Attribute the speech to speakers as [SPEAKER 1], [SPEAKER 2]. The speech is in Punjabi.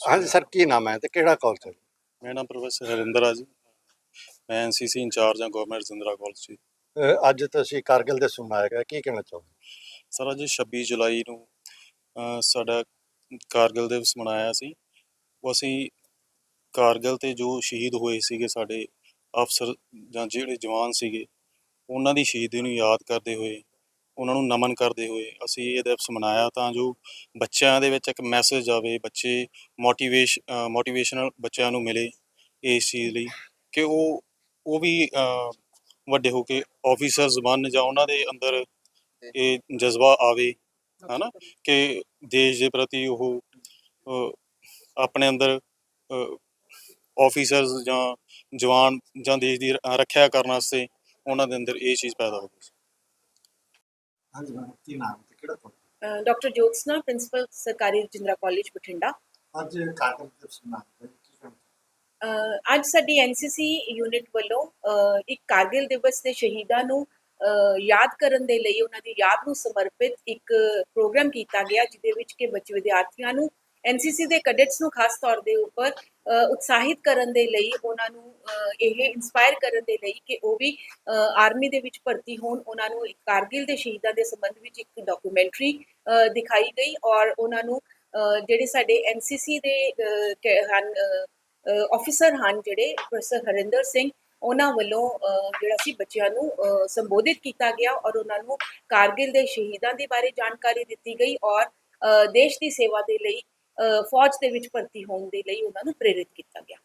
[SPEAKER 1] ਹਾਂਜੀ ਸਰ ਕੀ ਨਾਮ ਹੈ ਤੇ ਕਿਹੜਾ ਕਾਲਜ ਹੈ?
[SPEAKER 2] ਮੇਰਾ ਨਾਮ ਪ੍ਰੋਫੈਸਰ ਹਰਿੰਦਰ ਆ ਜੀ। ਮੈਂ ਐਨਸੀਸੀ ਇੰਚਾਰਜ ਹਾਂ ਗਵਰਨਮੈਂਟ ਜ਼ਿੰਦਰਾ ਕਾਲਜ 'ਚ
[SPEAKER 1] ਅਹ ਅੱਜ ਤੁਸੀਂ ਕਾਰਗਿਲ ਦੇ ਸੁਣਾਇਆ ਗਿਆ ਕੀ ਕਹਿਣਾ ਚਾਹੋਗੇ?
[SPEAKER 2] ਸਰ ਅੱਜ 26 ਜੁਲਾਈ ਨੂੰ ਅਹ, ਸਾਡਾ ਕਾਰਗਿਲ ਦਿਵਸ ਮਨਾਇਆ ਸੀ। ਉਹ ਅਸੀਂ ਕਾਰਗਿਲ ਤੇ ਜੋ ਸ਼ਹੀਦ ਹੋਏ ਸੀਗੇ ਸਾਡੇ ਅਫਸਰ ਜਾਂ ਜਿਹੜੇ ਜਵਾਨ ਸੀਗੇ ਉਹਨਾਂ ਦੀ ਸ਼ਹੀਦੀ ਨੂੰ ਯਾਦ ਕਰਦੇ ਹੋਏ ਉਹਨਾਂ ਨੂੰ ਨਮਨ ਕਰਦੇ ਹੋਏ ਅਸੀਂ ਇਹ ਦਿਵਸ ਮਨਾਇਆ ਤਾਂ ਜੋ ਬੱਚਿਆਂ ਦੇ ਵਿੱਚ ਇੱਕ ਮੈਸੇਜ ਆਵੇ, ਬੱਚੇ ਮੋਟੀਵੇਸ਼ ਮੋਟੀਵੇਸ਼ਨਲ ਬੱਚਿਆਂ ਨੂੰ ਮਿਲੇ ਇਸ ਚੀਜ਼ ਲਈ ਕਿ ਉਹ ਉਹ ਵੀ ਵੱਡੇ ਹੋ ਕੇ ਆਫੀਸਰਸ ਬਣ ਜਾਂ ਉਹਨਾਂ ਦੇ ਅੰਦਰ ਇਹ ਜਜ਼ਬਾ ਆਵੇ, ਹਨਾ? ਕਿ ਦੇਸ਼ ਦੇ ਪ੍ਰਤੀ ਉਹ ਆਪਣੇ ਅੰਦਰ ਆਫੀਸਰਸ ਜਾਂ ਜਵਾਨ ਜਾਂ ਦੇਸ਼ ਦੀ ਰੱਖਿਆ ਕਰਨ ਵਾਸਤੇ ਉਹਨਾਂ ਦੇ ਅੰਦਰ ਇਹ ਚੀਜ਼ ਪੈਦਾ ਹੋਵੇ
[SPEAKER 1] ਹਾਂਜੀ ਮੈਡਮ ਕੀ ਨਾਮ ਹੈ ਤੇ ਕਿਹੜਾ ਕਾਲਜ
[SPEAKER 3] ਡਾਕਟਰ ਜੋਤਸਨਾ ਪ੍ਰਿੰਸੀਪਲ ਸਰਕਾਰੀ ਰਜਿੰਦਰਾ ਕਾਲਜ ਬਠਿੰਡਾ।
[SPEAKER 1] ਅੱਜ ਕਾਰਗਿਲ ਕੀ
[SPEAKER 3] ਅਹ ਸਾਡੀ ਐਨਸੀਸੀ ਯੂਨਿਟ ਵੱਲੋਂ ਅਹ ਇੱਕ ਕਾਰਗਿਲ ਦਿਵਸ ਦੇ ਸ਼ਹੀਦਾਂ ਨੂੰ ਅਹ ਯਾਦ ਕਰਨ ਦੇ ਲਈ ਉਹਨਾਂ ਦੀ ਯਾਦ ਨੂੰ ਸਮਰਪਿਤ ਇੱਕ ਪ੍ਰੋਗਰਾਮ ਕੀਤਾ ਗਿਆ ਜਿਹਦੇ ਵਿੱਚ ਕਿ ਬੱਚੇ ਵਿਦਿਆਰਥੀਆਂ ਨੂੰ ਐਨਸੀਸੀ ਦੇ ਕੈਡੇਟਸ ਨੂੰ ਖਾਸ ਤੌਰ ਦੇ ਉੱਪਰ ਉਤਸ਼ਾਹਿਤ ਕਰਨ ਦੇ ਲਈ, ਉਹਨਾਂ ਨੂੰ ਇਹ ਇਨਸਪਾਇਰ ਕਰਨ ਦੇ ਲਈ ਕਿ ਉਹ ਵੀ ਆਰਮੀ ਦੇ ਵਿੱਚ ਭਰਤੀ ਹੋਣ। ਉਹਨਾਂ ਨੂੰ ਇੱਕ ਕਾਰਗਿਲ ਦੇ ਸ਼ਹੀਦਾਂ ਦੇ ਸੰਬੰਧ ਵਿੱਚ ਇੱਕ ਡਾਕੂਮੈਂਟਰੀ ਦਿਖਾਈ ਗਈ ਔਰ ਉਹਨਾਂ ਨੂੰ ਜਿਹੜੇ ਸਾਡੇ ਐਨਸੀਸੀ ਦੇ ਹਨ ਆਫੀਸਰ ਹਨ, ਜਿਹੜੇ ਪ੍ਰੋਫੈਸਰ ਹਰਿੰਦਰ ਸਿੰਘ, ਉਹਨਾਂ ਵੱਲੋਂ ਜਿਹੜਾ ਸੀ ਬੱਚਿਆਂ ਨੂੰ ਸੰਬੋਧਿਤ ਕੀਤਾ ਗਿਆ ਔਰ ਉਹਨਾਂ ਨੂੰ ਕਾਰਗਿਲ ਦੇ ਸ਼ਹੀਦਾਂ ਦੇ ਬਾਰੇ ਜਾਣਕਾਰੀ ਦਿੱਤੀ ਗਈ ਔਰ ਦੇਸ਼ ਦੀ ਸੇਵਾ ਦੇ ਲਈ ਫੌਜ ਦੇ ਵਿੱਚ ਭਰਤੀ ਹੋਣ ਦੇ ਲਈ ਉਹਨਾਂ ਨੂੰ ਪ੍ਰੇਰਿਤ ਕੀਤਾ ਗਿਆ।